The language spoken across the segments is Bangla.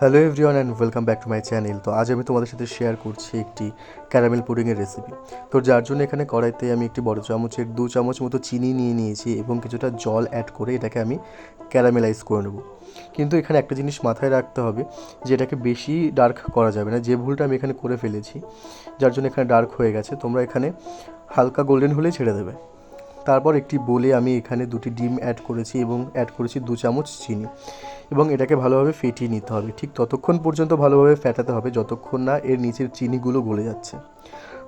Hello everyone and welcome back to my channel তো আজ আমি তোমাদের সাথে শেয়ার করছি একটি ক্যারামেল পুডিংয়ের রেসিপি তো যার জন্য এখানে কড়াইতে আমি একটি বড় চামচের দু চামচ মতো চিনি নিয়ে নিয়েছি এবং কিছুটা জল অ্যাড করে এটাকে আমি ক্যারামেলাইজ করে নেব। কিন্তু এখানে একটা জিনিস মাথায় রাখতে হবে, যে এটাকে বেশি ডার্ক করা যাবে না। যে ভুলটা আমি এখানে করে ফেলেছি, যার জন্য এখানে ডার্ক হয়ে গেছে, তোমরা এখানে হালকা গোল্ডেন হলেই ছেড়ে দেবে। তারপর একটি বোলে আমি এখানে দুটি ডিম অ্যাড করেছি এবং অ্যাড করেছি দু চামচ চিনি। এবং এটাকে ভালোভাবে ফেটিয়ে নিতে হবে। ঠিক ততক্ষণ পর্যন্ত ভালোভাবে ফ্যাটাতে হবে, যতক্ষণ না এর নিচের চিনিগুলো গলে যাচ্ছে।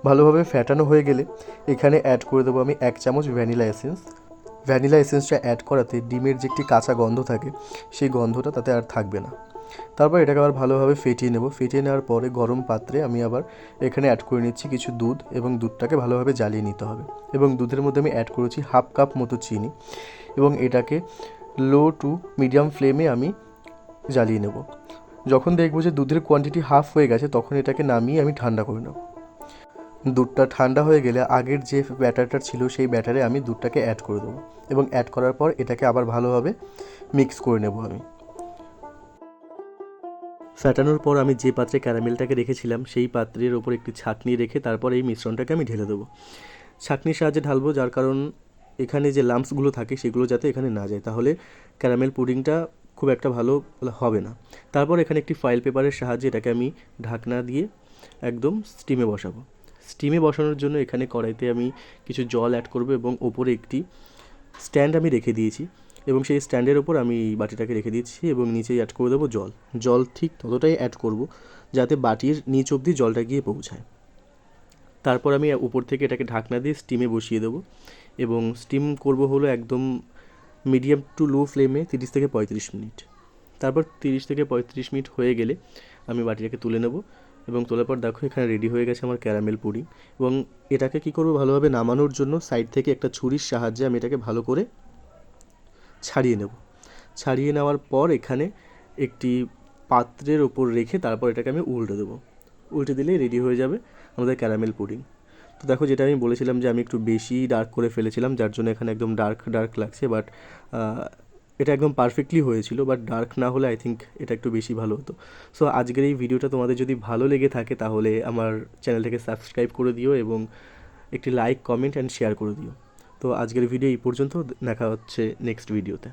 ভালোভাবে ফ্যাটানো হয়ে গেলে এখানে অ্যাড করে দেবো আমি এক চামচ ভ্যানিলা এসেন্স ভ্যানিলা এসেন্সটা অ্যাড করাতে ডিমের যে একটি কাঁচা গন্ধ থাকে, সেই গন্ধটা তাতে আর থাকবে না। তারপর এটাকে আবার ভালোভাবে ফেটিয়ে নেব। ফেটিয়ে নেওয়ার পরে গরম পাত্রে আমি আবার এখানে অ্যাড করে নিচ্ছি কিছু দুধ এবং দুধটাকে ভালোভাবে জ্বালিয়ে নিতে হবে। এবং দুধের মধ্যে আমি অ্যাড করেছি হাফ কাপ মতো চিনি এবং এটাকে লো টু মিডিয়াম ফ্লেমে আমি জ্বালিয়ে নেব। যখন দেখব যে দুধের কোয়ান্টিটি হাফ হয়ে গেছে, তখন এটাকে নামিয়ে আমি ঠান্ডা করে নেব। দুধটা ঠান্ডা হয়ে গেলে আগের যে ব্যাটারটা ছিল, সেই ব্যাটারে আমি দুধটাকে অ্যাড করে দেবো। এবং অ্যাড করার পর এটাকে আবার ভালোভাবে মিক্স করে নেব আমি। ফ্যাটানোর পর আমি যে পাত্রে ক্যারামেলটাকে রেখেছিলাম, সেই পাত্রের ওপর একটি ছাঁকনি রেখে তারপর এই মিশ্রণটাকে আমি ঢেলে দেবো। ছাঁকনির সাহায্যে ঢালবো, যার কারণ এখানে যে লাম্পসগুলো থাকে, সেগুলো যাতে এখানে না যায়। তাহলে ক্যারামেল পুডিংটা খুব একটা ভালো হবে না। তারপর এখানে একটি ফাইল পেপারের সাহায্যে এটাকে আমি ঢাকনা দিয়ে একদম স্টিমে বসাবো। স্টিমে বসানোর জন্য এখানে কড়াইতে আমি কিছু জল অ্যাড করব এবং ওপরে একটি স্ট্যান্ড আমি রেখে দিয়েছি। এবং সেই স্ট্যান্ডের ওপর আমি বাটিটাকে রেখে দিচ্ছি এবং নিচে অ্যাড করে দেবো জল। জল ঠিক ততটাই অ্যাড করব যাতে বাটির নিচ অবধি জলটা গিয়ে পৌঁছায়। তারপর আমি উপর থেকে এটাকে ঢাকনা দিয়ে স্টিমে বসিয়ে দেবো এবং স্টিম করব হলো একদম মিডিয়াম টু লো ফ্লেমে তিরিশ থেকে পঁয়ত্রিশ মিনিট। তারপর তিরিশ থেকে পঁয়ত্রিশ মিনিট হয়ে গেলে আমি বাটিটাকে তুলে নেব এবং তোলার পর দেখো এখানে রেডি হয়ে গেছে আমার ক্যারামেল পুডিং এবং এটাকে কী করব ভালোভাবে নামানোর জন্য সাইড থেকে একটা ছুরির সাহায্যে আমি এটাকে ভালো করে ছাড়িয়ে নেব। ছাড়িয়ে নেওয়ার পর এখানে একটি পাত্রের ওপর রেখে তারপর এটাকে আমি উল্টে দেবো। উল্টে দিলেই রেডি হয়ে যাবে আমাদের ক্যারামেল পুডিং তো দেখো যেটা আমি বলেছিলাম যে আমি একটু বেশি ডার্ক করে ফেলেছিলাম, যার জন্য এখানে একদম ডার্ক ডার্ক লাগছে বাট এটা একদম পারফেক্টলি হয়েছিল বাট ডার্ক না হলে আই থিঙ্ক এটা একটু বেশি ভালো হতো। সো আজকের এই ভিডিওটা তোমাদের যদি ভালো লেগে থাকে তাহলে আমার চ্যানেলটাকে সাবস্ক্রাইব করে দিও এবং একটি লাইক কমেন্ট অ্যান্ড শেয়ার করে দিও। তো আজকের ভিডিও এই পর্যন্ত দেখা হচ্ছে নেক্সট ভিডিওতে